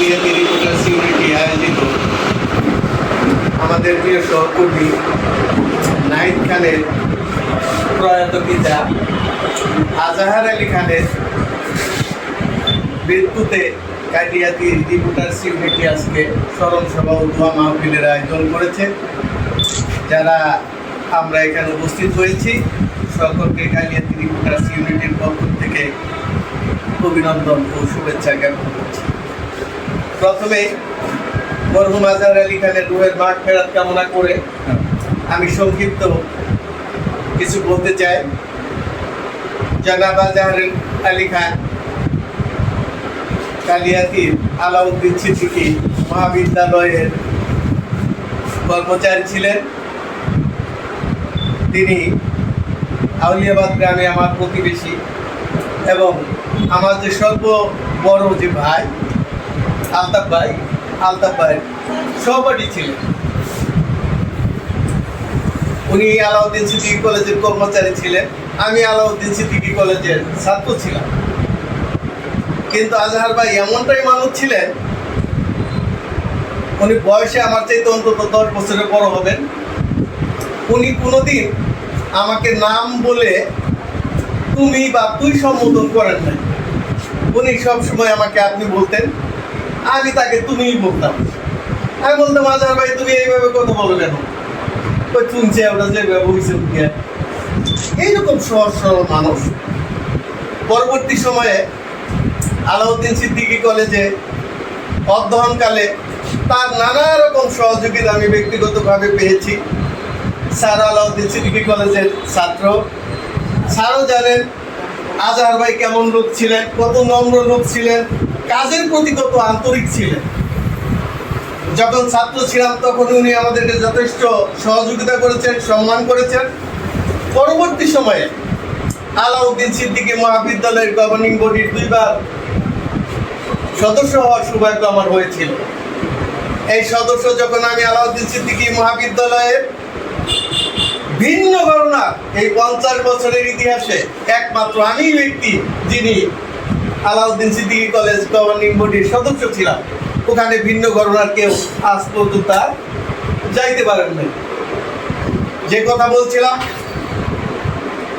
Unity আয়োজিত আমাদের প্রিয় সহকর্মী নাইদ খানের প্রয়াত পিতা আজাহার আলী খানের মৃত্যুতে কালিয়াতি রিপোর্টার্স ইউনিটি আজকে স্মরণ সভা দোয়া মাহফিলের আয়োজন করেছে। যারা আমরা এখানে উপস্থিত হয়েছি, সকলকে কালিয়াতি রিপোর্টার্স ইউনিটির পক্ষ থেকে অভিনন্দন ও শুভেচ্ছা জ্ঞাপন করছি। প্রথমে মরহুম আজহার আলী খানের রুহের মাঠ ফেরত কামনা করে আমি সংক্ষিপ্ত কিছু বলতে চাই। জনাব আজহার আলী খান, কালিয়াতির আলাউদ্দিন সিদ্দিকী মহাবিদ্যালয়ের কর্মচারী ছিলেন। তিনি আউলিয়াবাদ গ্রামে আমার প্রতিবেশী এবং আমার যে সর্ব বড় যে ভাই আলতাফ ভাই আলতাফ ভাই, সহপাঠী ছিলেন। উনি আলাউদ্দিন সিদ্দিকী কলেজের কর্মচারী ছিলেন। আমি আলাউদ্দিন সিদ্দিকী কলেজের ছাত্র ছিলাম। কিন্তু আজহার ভাই এমনটাই মানুষ ছিলেন, উনি বয়সে আমার চাইতে অন্তত দশ বছরের বড় হবেন। উনি কোনোদিন আমাকে নাম বলে তুমি বা তুই সম্বোধন করেন নাই। উনি সবসময় আমাকে আপনি বলতেন আমি তাকে তুমিই বলতাম। আমি বলতাম আজহার ভাই, তুমি এইভাবে কথা বলো কেন? ওই চুনছে ওটা যে হয়েছে এইরকম সহজ সরল মানুষ। পরবর্তী সময়ে আলাউদ্দিন সিদ্দিকী কলেজে অধ্যয়নকালে তার নানা রকম সহযোগিতা আমি ব্যক্তিগতভাবে পেয়েছি। স্যার আলাউদ্দিন সিদ্দিকি কলেজের ছাত্র। স্যারও জানেন, আজহার ভাই কেমন লোক ছিলেন? কত নম্র লোক ছিলেন? কাজের প্রতি কত আন্তরিক ছিলেন। যখন ছাত্র ছিলাম তখন উনি আমাদেরকে যথেষ্ট সহযোগিতা করেছেন, সম্মান করেছেন। পরবর্তী সময়ে আলাউদ্দিন সিদ্দিকী মহাবিদ্যালয়ের গভর্নিং বডির দুইবার সদস্য হওয়ার সৌভাগ্য আমার হয়েছিল। এই সদস্য যখন আমি আলাউদ্দিন সিদ্দিকী মহাবিদ্যালয়ের ভিন্ন ঘটনা এই পঞ্চাশ বছরের ইতিহাসে একমাত্র আমি ব্যক্তি যিনি আলাউদ্দিন সিদ্দিকি কলেজ গভর্নিং বডির সদস্য ছিলাম। ওখানে ভিন্ন ঘটনার কেউ আজ পর্যন্ত যাইতে পারেন নাই। যে কথা বলছিলাম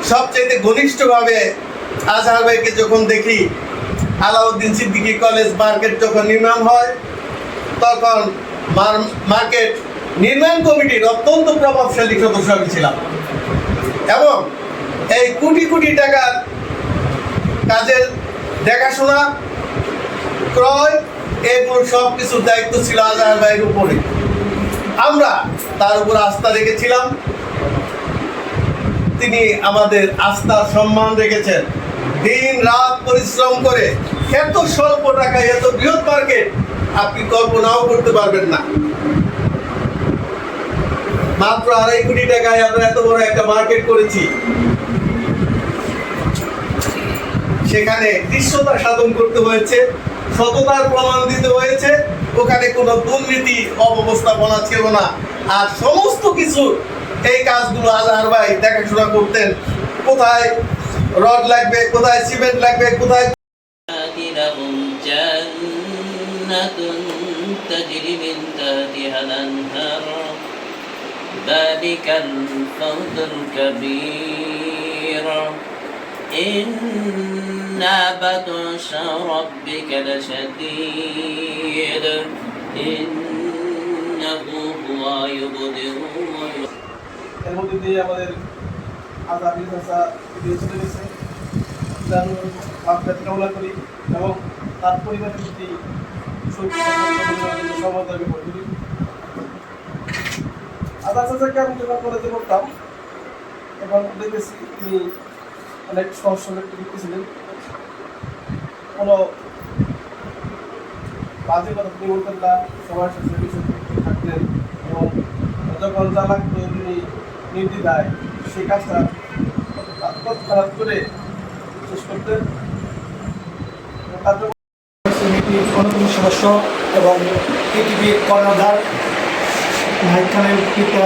সবচেয়ে ঘনিষ্ঠভাবে আজহার ভাইকে যখন দেখি, আলাউদ্দিন সিদ্দিকি কলেজ মার্কেট যখন নির্মাণ হয়, তখন মার- মার্কেট নির্মাণ কমিটির অত্যন্ত প্রভাবশালী সদস্য আমি ছিলাম। এবং এই কোটি কোটি টাকার কাজের দেখাশোনা, ক্রয় এগুলো সব কিছুর দায়িত্ব ছিল আজহার ভাইয়ের উপরে। আমরা তার উপর আস্থা রেখেছিলাম। তিনি আমাদের আস্থার সম্মান রেখেছেন। দিন রাত পরিশ্রম করে এত স্বল্প টাকায়, এত বৃহৎ মার্কেট আপনি কল্পনাও করতে পারবেন না। মাত্র আড়াই কোটি টাকায় আমরা এত বড় একটা মার্কেট করেছি। সেখানে দৃশ্যতা সাধন করতে হয়েছে সততার প্রমাণ দিতে হয়েছে ওখানে কোনো দুর্নীতি অব্যবস্থাপনা ছিল না আর সমস্ত কিছু এই কাজগুলো আজহার ভাই দেখাশোনা করতেন কোথায় রড লাগবে কোথায় সিমেন্ট লাগবে কোথায় لهم جنة تجري من تحتها الأنهار ذلك الفوز الكبير إن بطش ربك لشديد إنه هو يبدئ ويعيد এর মধ্যে দিয়ে আমাদের আজাদি ভাষা দিয়ে চলে গেছে তার মাফিয়াত কামনা করি এবং তার পরিবারের প্রতি সমতা জ্ঞাপন করি আজাদ চাচাকে আমি যখন কলেজে পড়তাম তখন দেখেছি তিনি অনেক সহজ সরল একটি ব্যক্তি ছিলেন কোনো বাজে কথা তিনি বলতেন না, সবার সাথে থাকতেন এবং যখন যা লাগতো তিনি নির্দ্বিধায় সেই কাজটা তৎক্ষণাৎ করে শেষ করতেন। এবং তার জন্য সমিতির অন্যতম সদস্য এবং এটিভির কর্ণধার নাহিদ খানের পিতা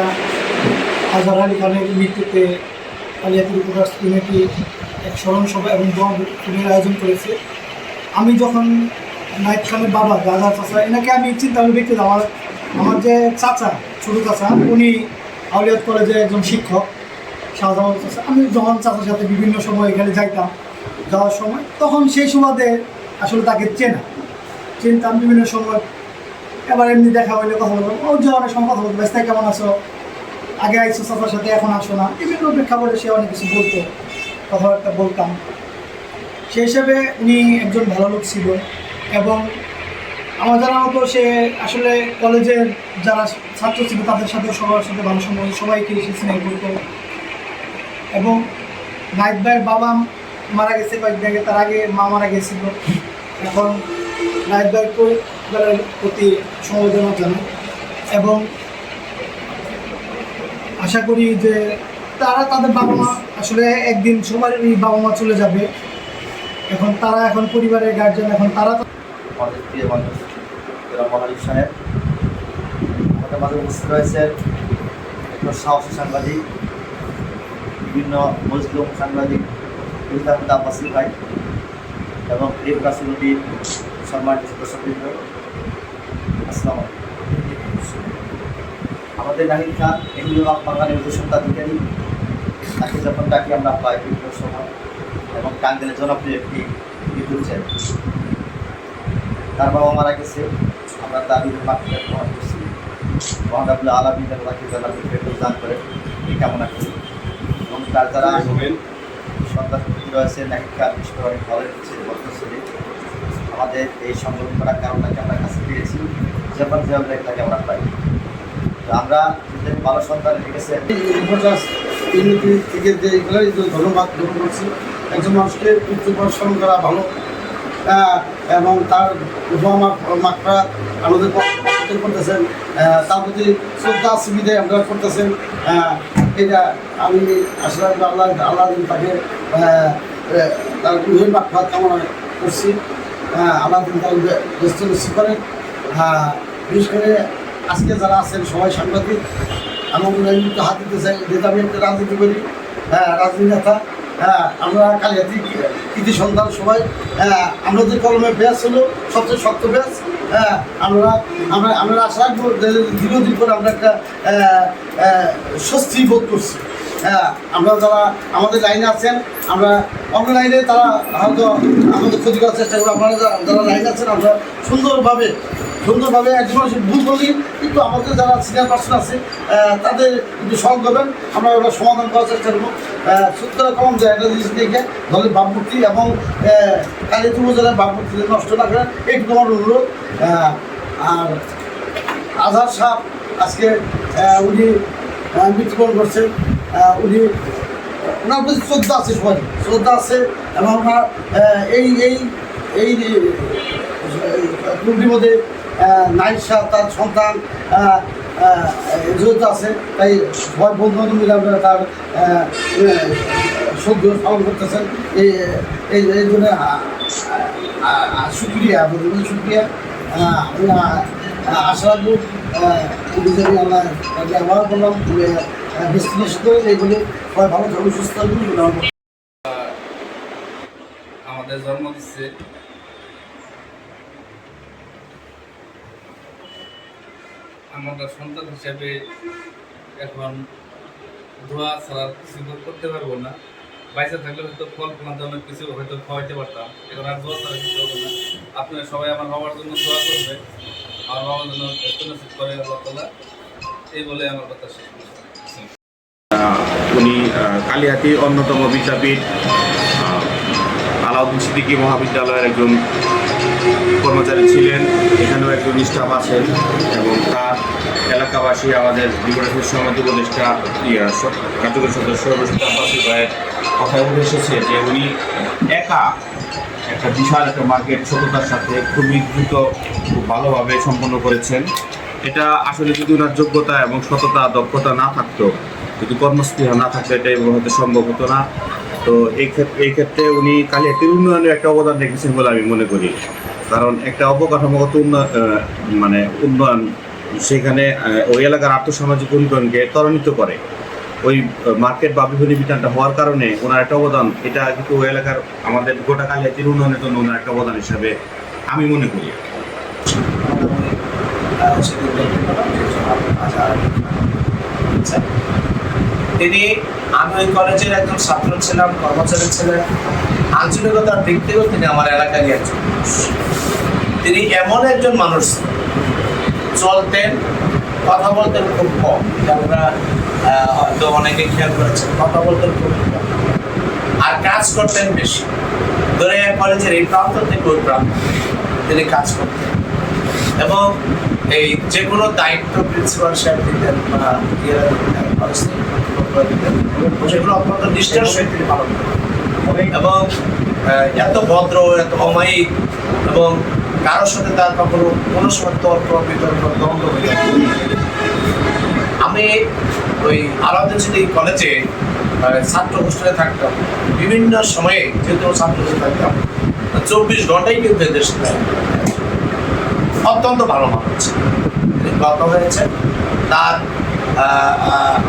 আজহার আলী খানের মৃত্যুতে আলিয়াতুল প্রকাশ কমিটি এক স্মরণ সভা এবং দোয়া মিটিংয়ের আয়োজন করেছে। আমি যখন নাইট খানের বাবা, দাদা, চাচা, এনাকে আমি চিন্তা আমি ব্যক্তি আমার আমার যে চাচা, ছোটো চাচা, উনি আউলিয়াত কলেজে একজন শিক্ষক শাহজাহান চাচা। আমি যখন চাচার সাথে বিভিন্ন সময় এখানে যাইতাম, যাওয়ার সময়, তখন সেই সুবাদে আসলে তাকে চেনা। চিনতাম বিভিন্ন সময়। এবার এমনি দেখা হইলে কথা বললাম, ও যে অনেক সময় কথা বলতো ব্যস্ত, কেমন আছো? আগে আইসো চাচার সাথে, এখন আসো না। বিভিন্ন প্রেক্ষাপটে সে অনেক কিছু বলতো, কথাবার্তা বলতাম। সেই হিসাবে উনি একজন ভালো লোক ছিল এবং আমার জানা মতো সে আসলে কলেজের যারা ছাত্র ছিল, তাদের সাথে সবার সাথে ভালো সময় সবাইকে সে স্নেহ করতো। এবং নাইট ভাইয়ের বাবা মারা গেছে কয়েকদিন আগে, তার আগে মা মারা গেছিল। এখন নাইট ভাইয়ের প্রতি সমবেদনা জানাই এবং আশা করি যে তারা তাদের বাবা মা আসলে একদিন সবারই বাবা মা চলে যাবে। এখন তারা এখন পরিবারের গার্জেন এখন তারা আমাদের প্রিয় মানুষ জনাব সাহেব আমাদের মাঝে উপস্থিত রয়েছেন একজন সাহসী সাংবাদিক, বিভিন্ন মজলুম সাংবাদিক ইসলামুদ্দ আব্বাসী ভাই এবং প্রিয় কাসিমুদ্দিন সম্মানিত সদস্যবৃন্দ আসসালাম আমাদের নাহিদ খান এগুলো বাগানের উপসত্তাধিকারী তাকে যখন ডাকি আমরা পাই বিভিন্ন সময় এবং টাঙ্গেলের জনপ্রিয় একটি বিদ্যুৎ চ্যানেল তার বাবা মারা গেছে। আমরা তার মাতৃকা গ্রহণ করছি। মহানাবুল আলমী যেন তাকে জানাতে ফেরত দান করে এই কামনা করি। এবং তার যারা সন্তান রয়েছে নাহিদ খান বিশেষ অনেক ভালো ভদ্র ছেলে আমাদের এই সংগ্রহ করার কারণটাকে আমরা কাছে পেয়েছি যেমন যেমন তাকে আমরা পাই। আমরা ভালো সন্তান রেখেছেন ইউনিটি থেকে যে এগুলো ধন্যবাদ গ্রহণ করছি, একজন মানুষকে উচ্চ পরিশ্রম করা ভালো এবং তার মাত্রা আমাদের করতেছেন তার প্রতি শ্রদ্ধা সুবিধে আমরা করতেছেন এটা আমি আসলে আল্লাহ আল্লাহ তাকে তার গৃহের মাত্রা কামনা করছি। আল্লাহ তার ব্যস্ত করেন বিশেষ করে আজকে যারা আছেন, সবাই সাংবাদিক, আমি একটু হাত দিতে চাই যেহেতু আমি একটা রাজনীতি করি হ্যাঁ রাজনীতি নেতা হ্যাঁ আমরা কালিয়াতি কৃতি সন্তান সবাই। হ্যাঁ আমরা যে কলমে ব্যাস হলো, সবচেয়ে শক্ত ব্যাস। হ্যাঁ আমরা আমরা আমরা আশা রাখব দীর্ঘদিন করে আমরা একটা স্বস্তি বোধ করছি। হ্যাঁ আমরা যারা আমাদের লাইনে আছেন, আমরা অন্য লাইনে তারা হয়তো আমাদের ক্ষতি করার চেষ্টা করব। আপনারা যারা- লাইনে আছেন, আমরা সুন্দরভাবে সুন্দরভাবে একজন ভুল বলি, কিন্তু আমাদের যারা সিনিয়র পার্সন আছে তাদের একটু সহজ করবেন। আমরা ওটা সমাধান করার চেষ্টা করব। সূত্র কম যায় একটা জিনিস দেখে দলের ভাবমূর্তি এবং কালিয়াতি উপজেলার ভাবমূর্তি নষ্ট না করেন, এইটুকু আমার অনুরোধ। আর আধার সাহ আজকে উনি মৃত্যুবরণ করছেন। উনি, ওনার প্রতি শ্রদ্ধা আছে সবাই, শ্রদ্ধা আছে এবং ওনার এই এই এই গ্রুপটির মধ্যে নাইট তার সন্তান জড়িত আছে, তাই সবাই বন্ধু বান্ধব মিলে আপনারা তার সদ্য পালন করতেছেন। এই এই জন্য সুক্রিয়া বলতে সুক্রিয়া আশা রাখব আমরা আবার বললাম সুস্থ থাকবে আমাদের জন্ম দিচ্ছে আমরা সন্তান হিসেবে এখন ধোয়া ছাড়া কিছু করতে পারব না। বাইসে থাকলে হয়তো ফল অনেক কিছু হয়তো খাওয়াইতে পারতাম, এখন আর দোয়া ছাড়া কিছু হবে না। আপনারা সবাই আমার বাবার জন্য দোয়া করবে আমার বাবার জন্য করে আল্লাহ তালা এই বলে আমার কথা শেষ কালিহাতির অন্যতম বিদ্যাপীঠ আলাউদ্দিন সিদ্দিকী মহাবিদ্যালয়ের একজন কর্মচারী ছিলেন, এখানেও একজন স্টাফ আছেন এবং তার এলাকাবাসী আমাদের লিবারেশন সমিতি উপদেষ্টা কার্যকরী সদস্য রশিদ ভাইয়ের কথায় উঠে এসেছে যে উনি একা একটা বিশাল একটা মার্কেট ছোটতার সাথে খুবই দ্রুত খুব ভালোভাবে সম্পন্ন করেছেন। এটা আসলে যদি ওনার যোগ্যতা এবং সততা, দক্ষতা না থাকতো যদি কর্মস্পৃহা না থাকতো এটা হয়তো সম্ভব হতো না। তো এই ক্ষেত্রে এই ক্ষেত্রে উনি কালিয়াতির উন্নয়নের একটা অবদান রেখেছেন বলে আমি মনে করি। কারণ একটা অবকাঠামোগত উন্নয়ন মানে উন্নয়ন সেখানে ওই এলাকার আর্থসামাজিক উন্নয়নকে ত্বরান্বিত করে। ওই মার্কেট বা বিভিন্ন বিধানটা হওয়ার কারণে ওনার একটা অবদান, এটা কিন্তু ওই এলাকার আমাদের গোটা কালিয়াতির উন্নয়নের জন্য ওনার একটা অবদান হিসাবে আমি মনে করি। আচ্ছা। তিনি, আমি ওই কলেজের একজন ছাত্র ছিলাম, কর্মচারী ছিলেন। আঞ্চলিকতার দিক থেকেও তিনি আমার এলাকারই একজন তিনি এমন একজন মানুষ, চলতেন, কথা বলতেন খুব কম আমরা হয়তো অনেকে খেয়াল করেছেন, কথা বলতেন খুব কম। আর কাজ করতেন বেশি। ধরে এক কলেজের এই প্রান্ত থেকে ওই প্রান্ত তিনি কাজ করতেন। এবং এই যে কোনো দায়িত্ব প্রিন্সিপাল সাহেব দিতেন বা সেগুলো অত্যন্ত নিষ্ঠার সহিত পালন করতেন এবং এত ভদ্র এত অমায়িক এবং কারোর সাথে তার কখনো কোনো সময় তর্ক বিতর্ক দ্বন্দ্ব হয়ে। আমি ওই আলাউদ্দিন কলেজে আহ, ছাত্র হোস্টেলে থাকতাম। বিভিন্ন সময়ে যেহেতু ছাত্র হোস্টেলে থাকতাম চব্বিশ ঘন্টাই কিন্তু এদের সাথে অত্যন্ত ভালো মানুষ। গত হয়েছে তার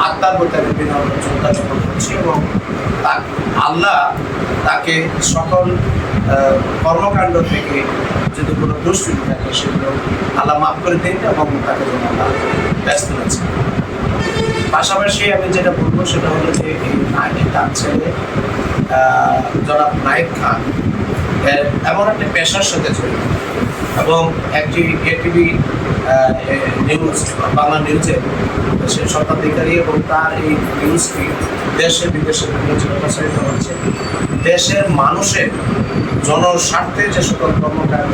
আত্মার প্রতি আমি বিভিন্ন চিন্তা জ্ঞাপন করছি এবং আল্লাহ তাকে সকল কর্মকাণ্ড থেকে যদি কোনো দুষ্কৃতি থাকে, সেগুলো আল্লাহ মাফ করে দিন এবং তাকে যেন আল্লাহ ব্যস্ত রয়েছে পাশাপাশি আমি যেটা বলব সেটা হলো যে এই নায়ক তার ছেলে জনাব নায়ক খান এমন একটা পেশার সাথে জড়িত এবং একটি এটিভি নিউজ বাংলা নিউজে সে স্বত্বাধিকারী এবং তার এই নিউজটি দেশে, বিদেশে প্রচারিত হচ্ছে। দেশের মানুষের জনস্বার্থে যে সকল কর্মকাণ্ড,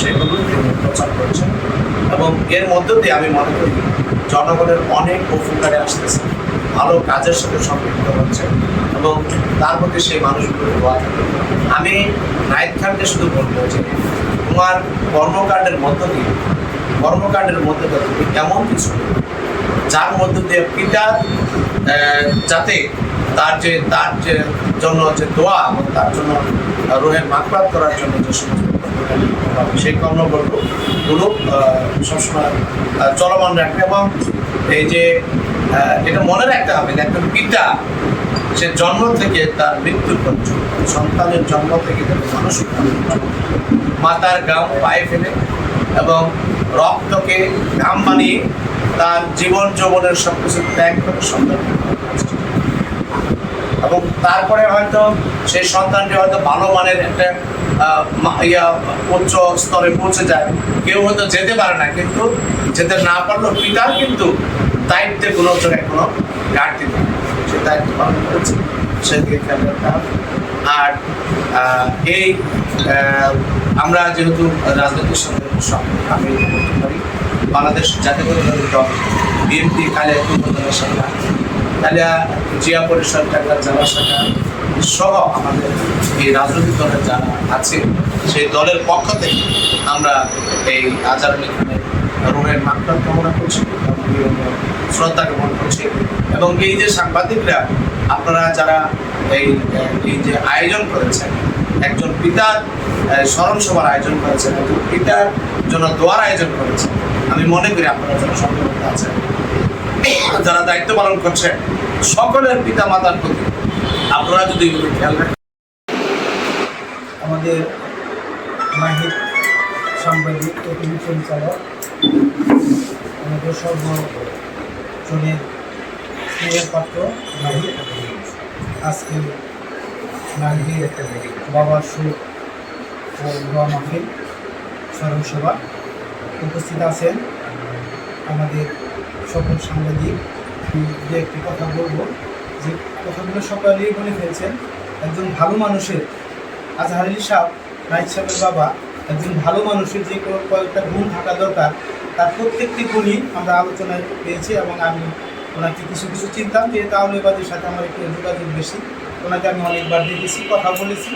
সেগুলো তিনি প্রচার করছেন। এবং এর মধ্য দিয়ে আমি মনে করি জনগণের অনেক উপকারে আসতেছে, ভালো কাজের সাথে সম্পৃক্ত হচ্ছে এবং তার প্রতি সেই মানুষগুলো দোয়া আমি নাইট খানকে শুধু বলব যে, তোমার কর্মকাণ্ডের মধ্য দিয়ে, কর্মকাণ্ডের মধ্যে তুমি এমন কিছু যার মধ্য দিয়ে পিতা যাতে তার যে তার যে জন্য যে দোয়া এবং তার জন্য রোহের মাকপাত করার জন্য যে সমস্ত সেই কর্মগুলো সবসময় চলমান রাখবে এবং এই যে এটা মনে রাখতে হবে যে একজন পিতা, সে জন্ম থেকে তার মৃত্যু পর্যন্ত, সন্তানের জন্ম থেকে তার মানসিক মাতার গাম পায়ে ফেলে এবং রক্তকে গাম বানিয়ে তার জীবন যৌবনের সব কিছু ত্যাগ করে সন্তান এবং তারপরে হয়তো সেই সন্তানটি হয়তো ভালো মানের একটা ইয়া, উচ্চ স্তরে পৌঁছে যায়। কেউ হয়তো যেতে পারে না, কিন্তু যেতে না পারলেও পিতার কিন্তু দায়িত্বে কোনো জায়গায় কোনো ঘাটতি নেই। সে দায়িত্ব পালন করেছে সেদিকে খেয়াল রাখতে হবে। আর এই আমরা যেহেতু রাজনীতির সঙ্গে আমি বলতে পারি বাংলাদেশ জাতীয়তাবাদী দল বিএনপি উপজেলা শাখা কালিয়া জিয়া পরিষদ জেলা শাখা সহ আমাদের এই রাজনৈতিক দলের যারা আছে, সেই দলের পক্ষ থেকে আমরা এই আজার আলী খানের রুহের মাত্রা কামনা করছি, শ্রদ্ধা জ্ঞাপন করছি এবং এই যে সাংবাদিকরা, আপনারা যারা এই এই যে আয়োজন করেছেন, একজন পিতার স্মরণ সভার আয়োজন করেছেন, একজন পিতার জন্য দোয়ার আয়োজন করেছেন আমি মনে করি আপনারা যারা সম্পর্কে আছেন, যারা দায়িত্ব পালন করছে সকলের পিতা মাতার প্রতি আপনারা যদি খেয়াল রাখেন। আমাদের মাহিক সাংবাদিক টিভি পরিচালক আমাদের সর্বজনের স্নেহের পাত্র মাহিক আজকে মাহিকের বাবার সুখ ও মাহফিল স্মরণ সভা উপস্থিত আছেন আমাদের সকল সাংবাদিক। দু একটি কথা বলব, যে কথাগুলো সকালেই বলে ফেলছেন, একজন ভালো মানুষের, আজহার আলী সাহ নাইট সাহেবের বাবা, একজন ভালো মানুষের যে কোনো কয়েকটা গুণ থাকা দরকার, তার প্রত্যেকটি গুণই আমরা আলোচনায় পেয়েছি এবং আমি ওনাকে কিছু কিছু চিনতাম যে তাহলেবাদের সাথে আমার একটু যোগাযোগ বেশি। ওনাকে আমি অনেকবার দেখেছি, কথা বলেছি।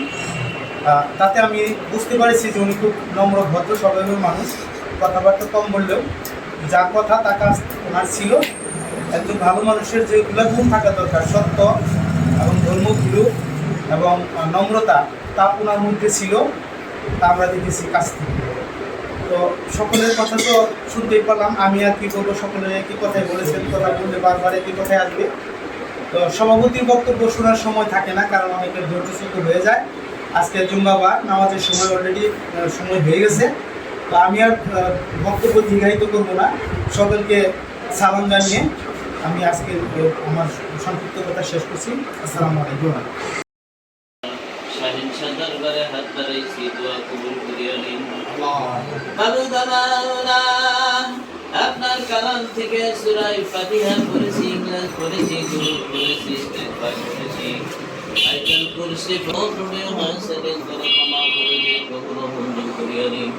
তাতে আমি বুঝতে পারছি যে উনি খুব নম্র, ভদ্র স্বভাবের মানুষ। কথাবার্তা কম বললেও যা কথা তা কাজ ওনার ছিল, একজন ভালো মানুষের যেগুলো গুণ থাকা দরকার, সত্য এবং ধর্মগুলো এবং নম্রতা, তা ওনার মধ্যে ছিল, তা আমরা দেখেছি কাছ থেকে। তো সকলের কথা তো শুনতেই পারলাম আমি আর কি বলব সকলের একই কথাই বলেছেন, কথা বললে বারবার একই কথাই আসবে। তো সভাপতির বক্তব্য শোনার সময় থাকে না, কারণ অনেকের ধৈর্যচ্যুত হয়ে যায়। আজকে জুম্মাবার, নামাজের সময় অলরেডি সময় হয়ে গেছে। তো আমি আর বক্তব্য দীর্ঘায়িত করব না। সকলকে সালাম জানিয়ে আমি আজকে আমার সংক্ষিপ্ত কথা শেষ করছি। আসসালামু আলাইকুম। দরবারে হাত বাড়াইছি দোয়া কবুল করিয়া নিন আপনার কালাম থেকে সুরাই ফাতিহা পড়েছি ইংলাস পড়েছি গুরু পড়েছি ইস্তেগফার পড়েছি। আয়াতুল কুরসি পড়ে হাসিল করে ক্ষমা করে দিয়ে মঞ্জুর করিয়া নিন